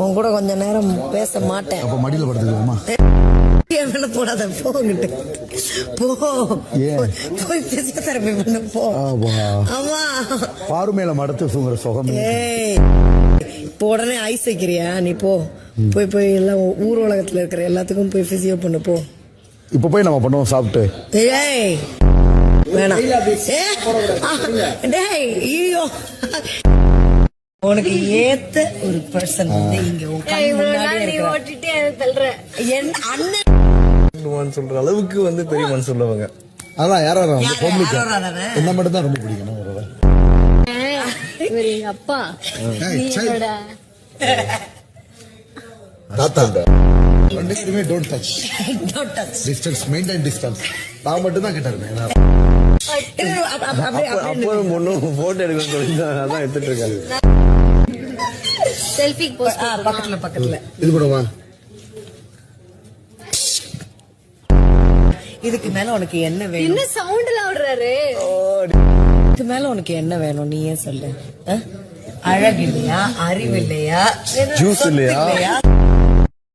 உன் கூட கொஞ்ச நேரம் பேச மாட்டேன். அப்ப மடியில படுத்துக்கலாமா? ஏன் மேல போடாத போங்கிட்டு போ? போய் பிசியோதெரபி பண்ண போ. ஆமா. பாரு மேல மடத்து தூங்குற சுகம் இப்போ உடனே ஐஸ் வைக்கிறியா? நீ போ. போய் போய் எல்லாம் ஊர் உலகத்துல இருக்கிற எல்லாத்துக்கும் போய் பிசியோ பண்ணு போ. இப்ப போய் நம்ம பண்ணுவோம் சாப்பிட்டு. ஏய் வேணாம். டேய் ஐயோ. உனக்கு ஏத்த ஒரு பர்சன் வந்து இங்க ஓட்டிட்டு தள்ளுற. என் அண்ணன் சொல்ற அளவுக்கு வந்து பெரிய மனசு உள்ளவங்க அதான் யாரா? என்ன மட்டும் தான் ரொம்ப பிடிக்கும் இவர் எங்க அப்பா. நீ சை. என்னோட? தாத்தா. ரெண்டுமே don't touch. Distance maintain distance நான் மட்டும் தான் கிட்ட போட்டோ சொல்லி அதான் எடுத்துட்டு செல்ஃபி பக்கத்துல பக்கத்துல இது இதுக்கு மேல உனக்கு என்ன வேணும் என்ன சவுண்ட்ல விடுறாரு இதுக்கு மேல உனக்கு என்ன வேணும் நீயே சொல்லு ஆ? அழகு இல்லையா அறிவு இல்லையா இல்லையா? இல்லையா